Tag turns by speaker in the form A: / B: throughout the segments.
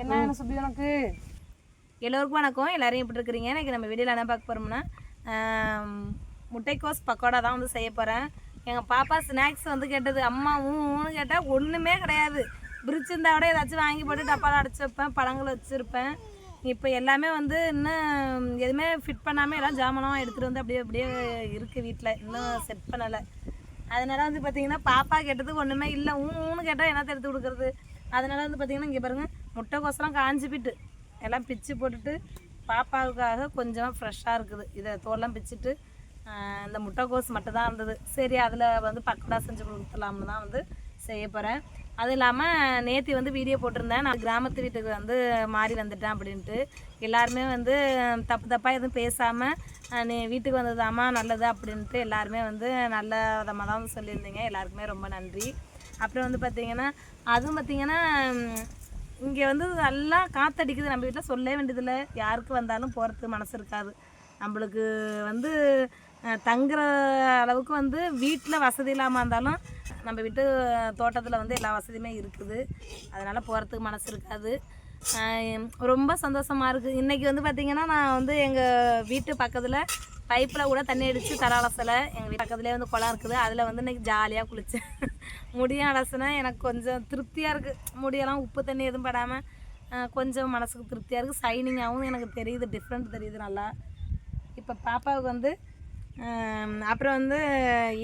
A: என்ன வேணும் சுபி உனக்கு? எல்லோருக்கும் வணக்கம். எல்லாரும் எப்படி இருக்கிறீங்க? இன்னைக்கு நம்ம வீடியோவில் என்ன பார்க்க போகிறோம்னா முட்டைக்கோஸ் பக்கோடா தான் வந்து செய்ய போகிறேன் எங்கள் பாப்பா ஸ்நாக்ஸ் வந்து கேட்டது அம்மா ஊன்னு கேட்டால் ஒன்றுமே கிடையாது. பிரிட்ஜ் இருந்தால் விட ஏதாச்சும் வாங்கி போட்டு டப்பாவில் அடைச்சி வைப்பேன் பழங்கள் வச்சுருப்பேன். இப்போ எல்லாமே வந்து இன்னும் எதுவுமே ஃபிட் பண்ணாமல் எல்லாம் ஜாமானம் எடுத்துகிட்டு வந்து அப்படியே அப்படியே இருக்குது வீட்டில் இன்னும் செட் பண்ணலை. அதனால் வந்து பார்த்திங்கன்னா பாப்பா கேட்டதுக்கு ஒன்றுமே இல்லை. ஊன்னு கேட்டால் என்ன எடுத்து கொடுக்குறது? அதனால வந்து பார்த்தீங்கன்னா இங்கே பாருங்கள் முட்டைக்கோசெல்லாம் காஞ்சி போயிட்டு எல்லாம் பிச்சு போட்டுட்டு பாப்பாவுக்காக கொஞ்சமாக ஃப்ரெஷ்ஷாக இருக்குது. இதை தோல்லாம் பிச்சுட்டு இந்த முட்டைக்கோஸ் மட்டும் தான் இருந்தது. சரி அதில் வந்து பக்கோடா செஞ்சு கொடுத்துலாம்னு தான் வந்து செய்ய போகிறேன் அது இல்லாமல் நேத்தி வந்து வீடியோ போட்டிருந்தேன். நான் கிராமத்து வீட்டுக்கு வந்து மாறி வந்துட்டேன் அப்படின்ட்டு. எல்லாருமே வந்து தப்பு தப்பாக எதுவும் பேசாமல் நீ வீட்டுக்கு வந்ததாமா நல்லது அப்படின்ட்டு எல்லாருமே வந்து நல்ல விதமாக தான் சொல்லியிருந்தீங்க. எல்லாருக்குமே ரொம்ப நன்றி. அப்புறம் வந்து பார்த்தீங்கன்னா அதுவும் பார்த்தீங்கன்னா இங்கே வந்து நல்லா காற்றடிக்குது நம்ம வீட்டில் சொல்ல வேண்டியதில்லை. யாருக்கு வந்தாலும் போகிறதுக்கு மனசு இருக்காது. நம்மளுக்கு வந்து தங்குற அளவுக்கு வந்து வீட்டில் வசதி இல்லாமல் இருந்தாலும் நம்ம வீட்டு தோட்டத்தில் வந்து எல்லா வசதியுமே இருக்குது. அதனால் போகிறதுக்கு மனசு இருக்காது. ரொம்ப சந்தோஷமாக இருக்குது இன்றைக்கி வந்து பார்த்திங்கன்னா நான் வந்து எங்கள் வீட்டு பக்கத்தில் பைப்பில் கூட தண்ணி அடித்து தர அலசலை. எங்கள் வீட்டு பக்கத்துலேயே வந்து குளம் இருக்குது. அதில் வந்து இன்னைக்கு ஜாலியாக குளித்தேன் முடியும் அலசுனா எனக்கு கொஞ்சம் திருப்தியாக இருக்குது முடியெல்லாம் உப்பு தண்ணி எதுவும் படாமல் கொஞ்சம் மனசுக்கு திருப்தியாக இருக்குது சைனிங்காகவும் எனக்கு தெரியுது டிஃப்ரெண்ட் தெரியுது நல்லா. இப்போ பாப்பாவுக்கு வந்து அப்புறம் வந்து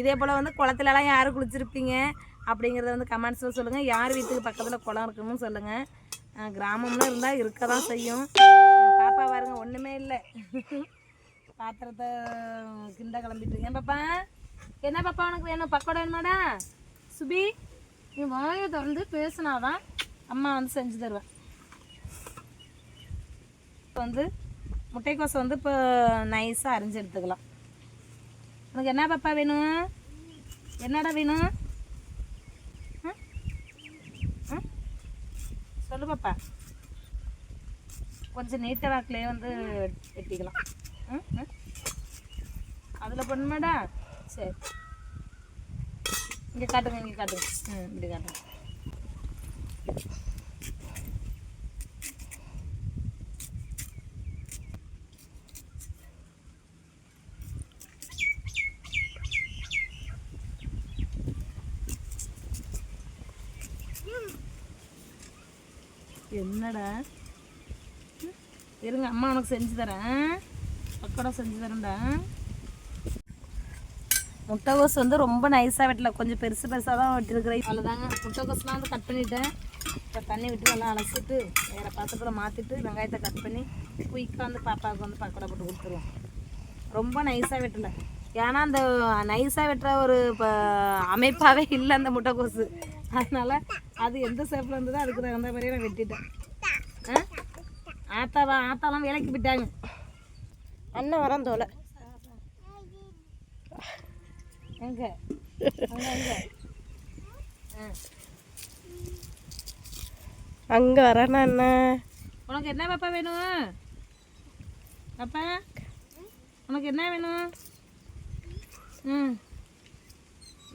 A: இதே போல் வந்து குளத்துலலாம் யார் குளிச்சிருப்பீங்க? அப்படிங்கிறத வந்து கமெண்ட்ஸில் சொல்லுங்கள் யார் வீட்டுக்கு பக்கத்தில் குளம் இருக்குன்னு சொல்லுங்கள் கிராமம்லாம் இருந்தால் இருக்க தான் செய்யும். பாப்பா பாருங்க ஒன்றுமே இல்லை. பாத்திரத்தை கிண்ட கிளம்பிட்டு இருக்கேன். பாப்பா? என்ன பாப்பா உனக்கு வேணும்? பக்கோடா வேணுமாடா? சுபி நீ வாயை திறந்து பேசினாதான் அம்மா வந்து செஞ்சு தருவேன். இப்போ வந்து முட்டைக்கோசை வந்து இப்போ நைஸாக அரிஞ்சு எடுத்துக்கலாம். உனக்கு என்ன பாப்பா வேணும்? என்னடா வேணும்? சொல்லு பாப்பா. கொஞ்சம் நீட்ட வாக்கிலே வந்து வெட்டிக்கலாம். அதில் பண்ணுமாடா? சரி. இங்கே காட்டுங்க இங்கே காட்டுங்க. ம் இப்படி காட்டுங்க. என்னடா? ம், இருங்க அம்மா உனக்கு செஞ்சு தரேன். பக்கோடா செஞ்சு தரேன்டா. முட்டைகோஸ் வந்து ரொம்ப நைஸாக வெட்டல. கொஞ்சம் பெருசு பெருசாக தான் வெட்டிருக்கிறேன். அவ்வளோதாங்க முட்டைகோஸ்லாம் வந்து கட் பண்ணிட்டேன். இப்போ தண்ணி விட்டு நல்லா அலசிட்டு வேறு பாத்திரத்தில் மாற்றிட்டு வெங்காயத்தை கட் பண்ணி குயிக்காக வந்து பாப்பாவுக்கு வந்து பக்கோடா போட்டு கொடுத்துருவோம். ரொம்ப நைஸாக வெட்டல. ஏன்னா அந்த நைஸாக வெட்டுற ஒரு இப்போ அமைப்பாகவே இல்லை அந்த முட்டைகோஸு. அதனால் அது எந்த ஷேப்பில் இருந்ததோ அதுக்கு தகுந்த மாதிரியே நான் வெட்டிட்டேன். ஆ? ஆத்தாவா ஆத்தாலாம் வேலைக்கு போயிட்டாங்க.
B: அண்ணன் வரான் தோலை.
A: எங்க? அங்க
B: வரானா அண்ணன்
A: உனக்கு என்ன பாப்பா வேணும்? பாப்பா உனக்கு என்ன வேணும்? ம்.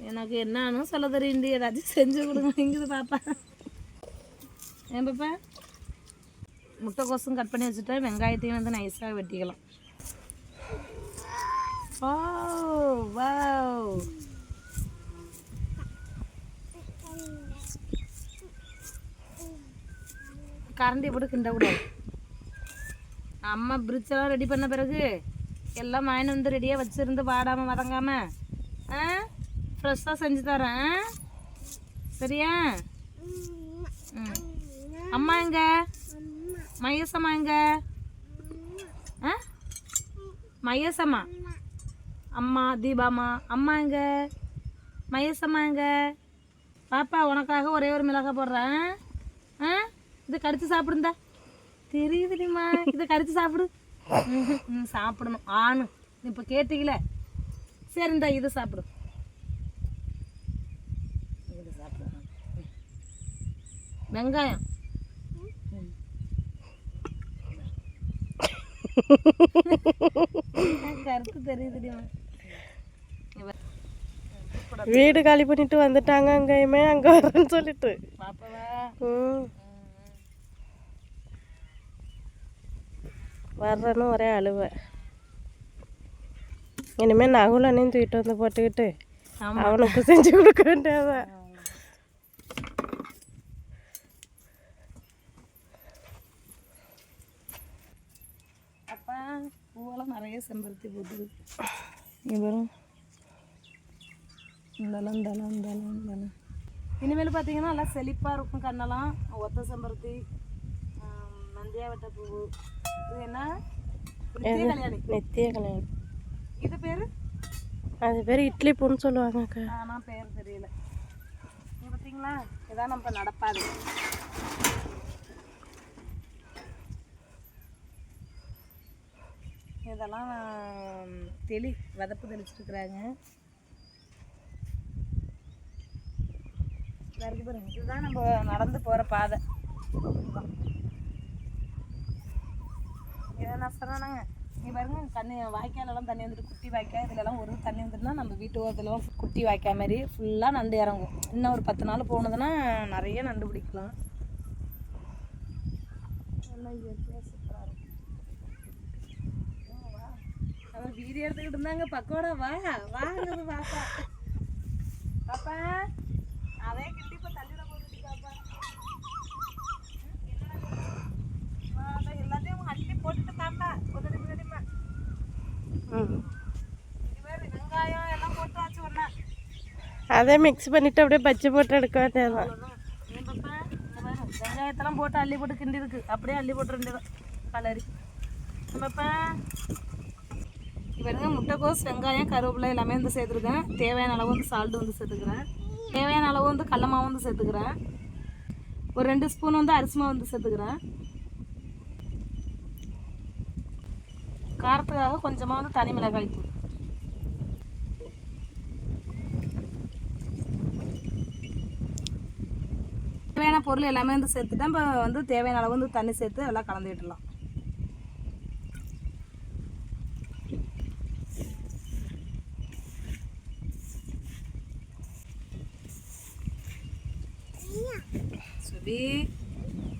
A: எனக்கு என்னன்னு சொல்ல தெரியுண்டு ஏதாச்சும் செஞ்சு கொடுங்கங்குது பாப்பா. ஏன் பாப்பா? முட்டைக்கோசும் கட் பண்ணி வச்சுட்டு வெங்காயத்தையும் வந்து நைஸாக வெட்டிக்கலாம். ஓ வாவ் கரண்டி போட்டு கிண்டக்கூடாது அம்மா பிரிட்ஜெல்லாம் ரெடி பண்ண பிறகு எல்லாம் வாங்கிட்டு வந்து ரெடியாக வச்சுருந்து வாடாமல் வதங்காமல் ஆ? ஃப்ரெஷ்ஷாக செஞ்சு தரேன்? சரியா? ம். அம்மா எங்க? மகேசம்மா எங்க? ஆ? மயசம்மா. அம்மா தீபாம்மா அம்மா எங்க? மயசம்மா எங்க? பாப்பா உனக்காக ஒரே ஒரு மிளகாய் போடுறேன். ஆ? இதை கடிச்சு சாப்பிடுந்தா? தெரியுதுலிம்மா. இதை கடிச்சு சாப்பிடு. ம்ஹும். சாப்பிடணும். ஆணு. இப்போ கேட்டீங்கள? சரிந்தா இதை சாப்பிடு. சாப்பிடு. வெங்காயம்.
B: வீடு காலி பண்ணிட்டு வந்துட்டாங்க அங்கேயுமே அங்க வரேன்னு சொல்லிட்டு. வர்றேன்னு ஒரே அழுவை. இனிமேல் நகுலனையும் தூக்கிட்டு வந்து போட்டுக்கிட்டு அவனுக்கு செஞ்சு கொடுக்க வேண்டியதான்
A: செம்பருத்தி பூத்துது இங்கே வரும் இந்தளம் இந்தளம் இந்தளம் இந்தளம் இனிமேல் பார்த்தீங்கன்னா நல்லா செழிப்பாக இருக்கும் கண்ணெல்லாம். ஒத்த செம்பருத்தி நந்தியாவட்ட பூ இது என்ன? நித்திய கல்யாணி. இது பேர்?
B: அது பேர் இட்லி பூன்னு சொல்லுவாங்கக்கா
A: ஆனால் பேர் தெரியல. பார்த்தீங்களா? இதான் நம்ம நடப்பாது இதெல்லாம் தெளி வதப்பு தெளிச்சிருக்கிறாங்க. இருக்கு பாருங்க. இதுதான் நம்ம நடந்து போகிற பாதை. இதை நான் சொன்னாங்க நீ பாருங்க தண்ணி வாய்க்காலெல்லாம் தண்ணி வந்துட்டு குட்டி வாய்க்கால் இதுலலாம் ஒரு தண்ணி வந்துட்டுனா நம்ம வீட்டு ஓரத்துலலாம் குட்டி வாய்க்கால் மாதிரி ஃபுல்லாக நண்டு இறங்கும். இன்னும் ஒரு பத்து நாள் போனதுன்னா நிறைய நண்டு பிடிக்கலாம் எல்லாம் இயற்கையாக சூப்பராக இருக்கும் அவன் வீடியோ எடுத்துக்கிட்டு இருந்தாங்க பக்கோடா வா வாங்குறது பாப்பா பாப்பா அதே கிட்டி இப்போ தள்ளிட போகுது பாப்பா எல்லாத்தையும் அள்ளி போட்டுட்டு தாப்பா உதவி முன்னாடிமா
B: ம்
A: இது வேறு வெங்காயம் எல்லாம் போட்டு வச்சு ஒன்றா
B: அதே மிக்ஸ் பண்ணிட்டு அப்படியே பச்சை போட்டு எடுக்க வேண்டியதான்
A: பாப்பா வெங்காயத்தெல்லாம் போட்டு அள்ளி போட்டு கிண்டி இருக்கு அப்படியே அள்ளி போட்டு ரெண்டு கலரி பாப்பா பாருங்க முட்டைக்கோஸ் வெங்காயம் கருவேப்பிலை எல்லாமே வந்து சேர்த்துருக்கேன். தேவையான அளவு வந்து சால்ட் வந்து சேர்த்துக்கிறேன். தேவையான அளவு வந்து கடல மாவு வந்து சேர்த்துக்கிறேன். ஒரு ரெண்டு ஸ்பூன் வந்து அரிசி மாவு வந்து சேர்த்துக்கிறேன். காரத்துக்காக கொஞ்சமாக வந்து தனி மிளகாய் தூள். தேவையான பொருள் எல்லாமே வந்து சேர்த்துட்டேன். இப்போ வந்து தேவையான அளவு வந்து தண்ணி சேர்த்து எல்லாம் கலந்துக்கிடலாம் சுபி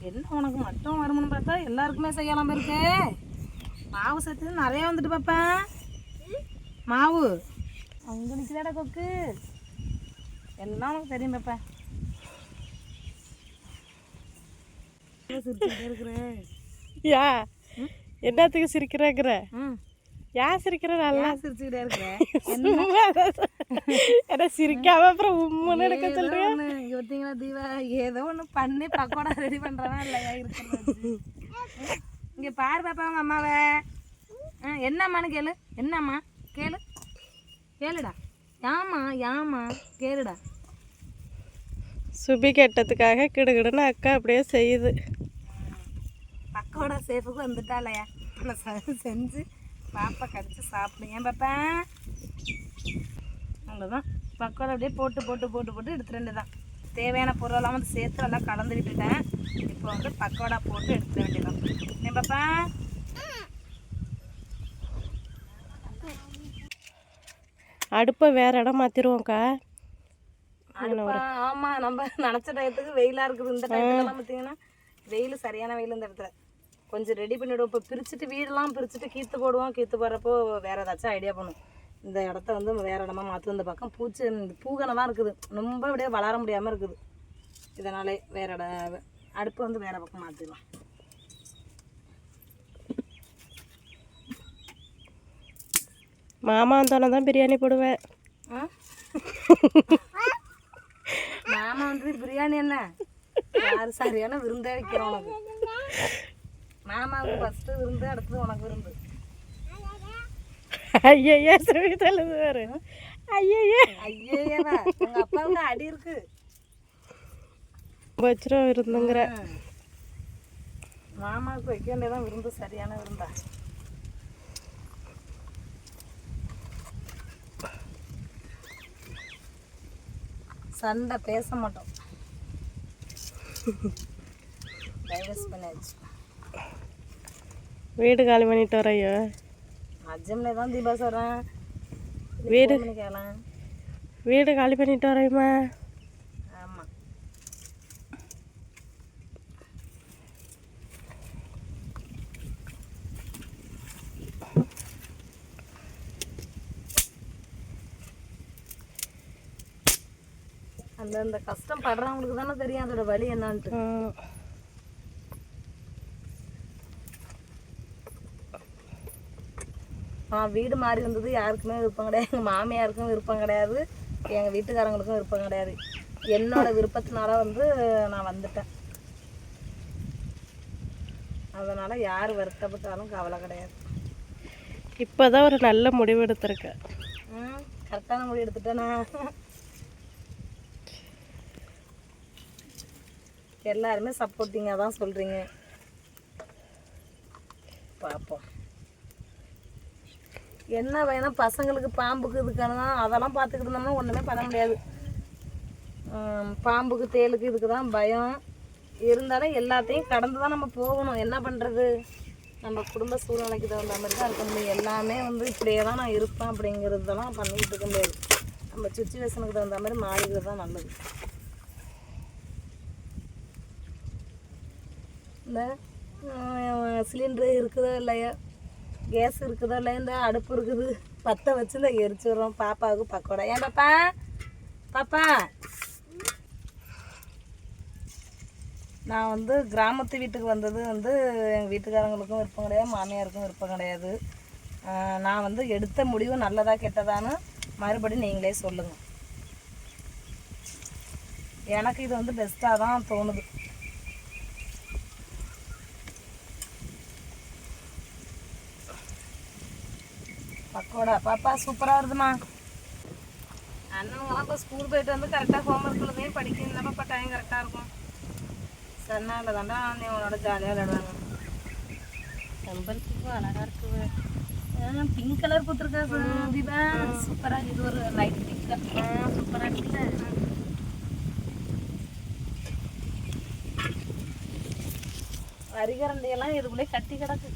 A: என்ன உனக்கு மட்டும் வரும்னு பார்த்தா எல்லாருக்குமே செய்யலாம் இருக்கு மாவு சேர்த்து நிறைய வந்துட்டு பாப்பா. மாவு. அங்கே நிற்கிறாடா கொக்கு. எல்லாம் உனக்கு தெரியும் பாப்பா. சிரிச்சுக்கிட்டே இருக்கிறேன்
B: யா என்னத்துக்கு சிரிக்கிறாங்கிற?
A: ம்.
B: ஏன் சிரிக்கிற நல்லா
A: சிரிச்சுக்கிட்டே இருக்கிறேன்
B: சிரிக்காம அப்புறம் உம்முன்னு எடுக்க
A: இங்க பார்த்தீங்களா தீபா ஏதோ ஒன்று பண்ணி பக்கோடா ரெடி பண்ணுறனா இல்லையா இருக்கிறது இங்கே பாரு பாப்பா உங்க அம்மாவை ஆ என்னம்மான்னு கேளு என்னம்மா கேளு கேளுடா யாமா யாமா கேளுடா
B: சுபி கேட்டதுக்காக கிடுகிடுன்னு அக்கா அப்படியே செய்யுது
A: பக்கோடா சேஃபுக்கு வந்துட்டாலையா நான் செஞ்சு பாப்பா கடிச்சு சாப்பிடும் ஏன் பாப்பா. அவ்வளோதான் பக்கோடா அப்படியே போட்டு போட்டு போட்டு போட்டு எடுத்துட வேண்டியதான் தேவையான பொருளெல்லாம் வந்து சேர்த்து நல்லா கலந்து விட்டுட்டேன் இப்போ வந்து பக்கோடா போட்டு எடுத்துட வேண்டியதான் ஏன் பாப்பா?
B: அடுப்பை வேற இடம்
A: அடுப்பா ஆமாம் நம்ம நினச்ச டயத்துக்கு வெயிலாக இருக்குது. இந்த டயத்துலலாம் பார்த்தீங்கன்னா வெயில் சரியான வெயில் இந்த இடத்துல கொஞ்சம் ரெடி பண்ணிவிடுவோம் இப்போ பிரிச்சுட்டு வீடெல்லாம் பிரிச்சுட்டு கீத்து போடுவோம். கீத்து போடுறப்போ வேறு ஏதாச்சும் ஐடியா பண்ணும். இந்த இடத்த வந்து வேறு இடமா மாற்றும் இந்த பக்கம் பூச்சி பூகனெல்லாம் இருக்குது. ரொம்ப அப்படியே வளர முடியாமல் இருக்குது. இதனாலே வேற இட அடுப்பு வந்து வேறு பக்கம் மாற்றிடலாம்
B: மாமா வந்தோன்னே தான் பிரியாணி போடுவேன்?
A: மாமா வந்து பிரியாணி என்ன? சரியான விருந்தே வைக்கிறோம் உனக்கு. மாமாவுக்கு ஃபஸ்ட்டு விருந்து அடுத்தது உனக்கு விருந்து.
B: ஐயய்யா சுபி தள்ளுது வேறு ஐயய்யா
A: ஐயேவா உங்க அப்பாவுக்கு அடி இருக்கு.
B: வச்சிரும் இருந்துங்கிற
A: ம். மாமாவுக்கு வைக்க வேண்டியதான் விருந்து சரியான விருந்தா. சண்டை பேச மாட்டோம். டைவர்ஸ் பண்ணியாச்சு.
B: வீடு காலி பண்ணிட்டு வரையோ.
A: அஜம்ல தான் தீபா சொல்கிறேன்
B: வீடு வீடு காலி பண்ணிட்டு வரையுமா?
A: ஆமாம் அந்த கஷ்டம் படுறவங்களுக்கு தானே தெரியும் அதோட வழி என்னான்ட்டு. வீடு மாறி வந்தது யாருக்குமே விருப்பம் கிடையாது. எங்கள் மாமியாருக்கும் விருப்பம் கிடையாது. எங்கள் வீட்டுக்காரங்களுக்கும் விருப்பம் கிடையாது. என்னோட விருப்பத்தினால வந்து நான் வந்துட்டேன். அதனால் யார் வருத்தப்பட்டாலும் கவலை கிடையாது.
B: இப்பதான் ஒரு நல்ல முடிவு எடுத்திருக்கேன்.
A: கரெக்டான முடிவு எடுத்துட்டேனா? எல்லாருமே சப்போர்ட்டிங்காக தான் சொல்கிறீங்க பார்ப்போம் என்ன வேணும்? பசங்களுக்கு பாம்புக்கு இதுக்கான அதெல்லாம் பார்த்துக்கிட்டு இருந்தோம்னா ஒன்றுமே பண்ண முடியாது. பாம்புக்கு தேளுக்கு இதுக்கு தான் பயம். இருந்தாலும் எல்லாத்தையும் கடந்து தான் நம்ம போகணும். என்ன பண்ணுறது நம்ம குடும்ப சூழ்நிலைக்கு தகுந்த மாதிரி தான் இருக்க முடியும். எல்லாமே வந்து இப்படியே தான் நான் இருப்பேன் அப்படிங்கிறதெல்லாம் பண்ணிக்கிட்டு இருக்க முடியாது. நம்ம சுச்சுவேஷனுக்கு தகுந்த மாதிரி மாறிக்கிறது தான் நல்லது. இந்த சிலிண்டரு இருக்குதோ இல்லையா? கேஸ் இருக்குதோ இல்லை இந்த அடுப்பு இருக்குது. பற்ற வச்சு இந்த எரிச்சிடுறோம் பாப்பாவுக்கு பக்கோடா. ஏன் பாப்பா? பாப்பா. நான் வந்து கிராமத்து வீட்டுக்கு வந்தது வந்து எங்கள் வீட்டுக்காரங்களுக்கும் விருப்பம் கிடையாது மாமியாருக்கும் விருப்பம் கிடையாது. நான் வந்து எடுத்த முடிவு நல்லதா கெட்டதான்னு மறுபடியும் நீங்களே சொல்லுங்கள் எனக்கு இது வந்து பெஸ்ட்டாக தான் தோணுது. பக்கோடா பாப்பா சூப்பராக வருதுமா அண்ணனுங்களாம் இப்போ ஸ்கூல் போயிட்டு வந்து கரெக்டாக ஹோம்ஒர்க் எழுதையும் படிக்கணும். பாப்பா டைம் கரெக்டாக இருக்கும். சன்னால தாண்டா நீ உன்னோட ஜாலியாக விளையாடுவாங்க. செம்பருத்திக்கும் அழகாக இருக்குது பிங்க் கலர் போட்டிருக்கா தீபா? சூப்பராக இது ஒரு லைட் பிங்க் சூப்பராக இருக்குல்ல அரிகரண்டையெல்லாம் இதுக்குள்ளே கட்டி கிடக்கு.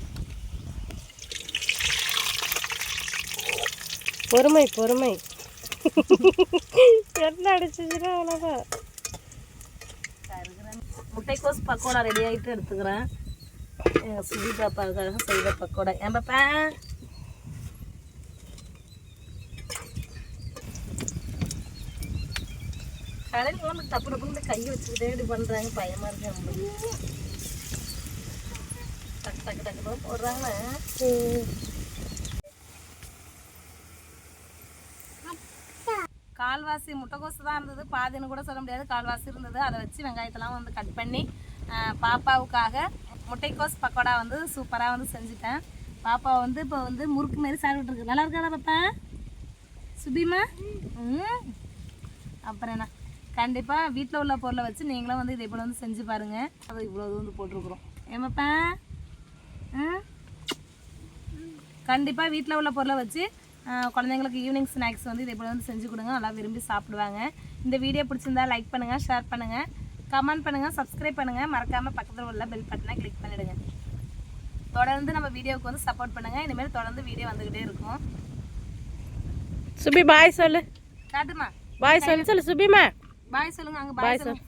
B: பொறுமை பொறுமை. என்ன அடிச்சிச்சுன்னா அவ்வளோதான்.
A: முட்டைக்கோஸ் பக்கோடா ரெடி ஆகிட்டு எடுத்துக்கிறேன். எங்கள் சுஜி பாப்பாவுக்காக செய்த பக்கோடா. ஏன் பாப்பா? கடையில் வந்து டப்பு டப்புன்னு கையை வச்சுக்கிட்டே இப்படி பண்ணுறாங்க பயமாக இருக்கு நம்மளுக்கு. டக்கு டக்கு டக்கு போடுறாங்க கால்வாசி முட்டைகோசு தான் இருந்தது. பாதின்னு கூட சொல்ல முடியாது. கால்வாசி இருந்தது. அதை வச்சு வெங்காயத்தெல்லாம் வந்து கட் பண்ணி பாப்பாவுக்காக முட்டைக்கோஸ் பக்கோடா வந்து சூப்பராக வந்து செஞ்சுட்டேன். பாப்பா வந்து இப்போ வந்து முறுக்கு மாரி சாப்பிட்டுட்டு இருக்கு. நல்லா இருக்காடா பாப்பா? சுபிமா? ம். அப்புறம் என்ன? கண்டிப்பாக வீட்டில் உள்ள பொருளை வச்சு நீங்களும் வந்து இதை போல் வந்து செஞ்சு பாருங்கள் அது இவ்வளோ இது வந்து போட்டிருக்குறோம். ஏமாப்பா ம். கண்டிப்பாக வீட்டில் உள்ள பொருளை வச்சு குழந்தைங்களுக்கு ஈவினிங் ஸ்நாக்ஸ் வந்து இதே போல் வந்து செஞ்சு கொடுங்க. நல்லா விரும்பி சாப்பிடுவாங்க. இந்த வீடியோ பிடிச்சிருந்தா லைக் பண்ணுங்கள் ஷேர் பண்ணுங்கள் கமெண்ட் பண்ணுங்கள் சப்ஸ்கிரைப் பண்ணுங்கள் மறக்காமல் பக்கத்தில் உள்ள பெல் பட்டனை கிளிக் பண்ணிவிடுங்க தொடர்ந்து நம்ம வீடியோவுக்கு வந்து சப்போர்ட் பண்ணுங்கள் இனிமேல் தொடர்ந்து வீடியோ வந்துக்கிட்டே இருக்கும்.
B: சுபி பாய் சொல்லு.
A: காட்டுமா?
B: பாய் சொல்லு சொல்லு சுபிமா.
A: பாய் சொல்லுங்கள் அங்கே
B: பாய்
A: பாய்
B: சொல்லு.
A: சொல்லுங்க